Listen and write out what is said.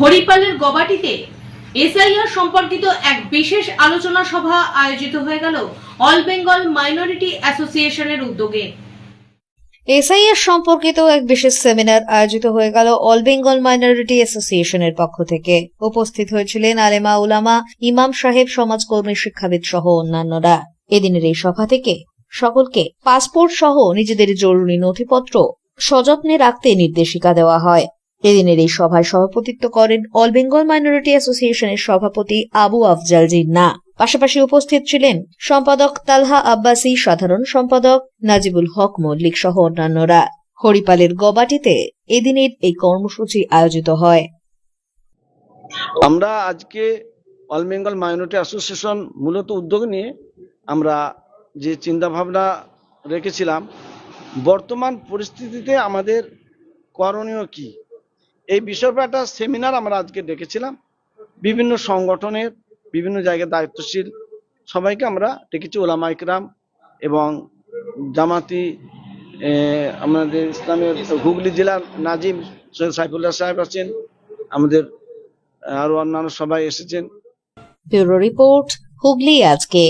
হরিপালের গবাটিতে SIR সম্পর্কিত এক বিশেষ আলোচনা সভা আয়োজিত হয়ে গেল অল বেঙ্গল মাইনরিটি অ্যাসোসিয়েশনের উদ্যোগে। এসআইএস সম্পর্কিত এক বিশেষ সেমিনার আয়োজিত হয়ে গেল অল বেঙ্গল মাইনরিটি অ্যাসোসিয়েশনের পক্ষ থেকে। উপস্থিত হয়েছিলেন আলেমা উলামা, ইমাম সাহেব, সমাজকর্মী, শিক্ষাবিদ সহ অন্যান্যরা। এদিনের এই সভা থেকে সকলকে পাসপোর্ট সহ নিজেদের জরুরি নথিপত্র সযত্নে রাখতে নির্দেশিকা দেওয়া হয়। এদিনের এই সভায় সভাপতিত্ব করেন অল বেঙ্গল মাইনরিটি অ্যাসোসিয়েশনের সভাপতি আবু আফজাল জিন্না। পাশাপাশি উপস্থিত ছিলেন সম্পাদক তালহা আব্বাসি, সাধারণ সম্পাদক নাজিবুল হক মল্লিক সহ অন্যান্যরা। হরিপালের গবাটিতে এদিনের এই কর্মসূচি আয়োজিত হয়। আমরা আজকে অল বেঙ্গল মাইনরিটি অ্যাসোসিয়েশন মূলত উদ্যোগ নিয়ে আমরা যে চিন্তা ভাবনা রেখেছিলাম, বর্তমান পরিস্থিতিতে আমাদের করণীয় কি? এই বিষয়ে একটা সেমিনার আমরা আজকে ডেকেছিলাম বিভিন্ন সংগঠনের বিভিন্ন জায়গায় দায়িত্বশীল। সবাইকে আমরা ডেকেছি, ওলামা ইকরাম এবং জামাতি আমাদের ইসলামের হুগলি জেলার নাজিম সৈয়দ সাইফুল্লাহ সাহেব আছেন, আমাদের আরও অন্যান্য সবাই এসেছেন। ব্যুরো রিপোর্ট হুগলি আজকে।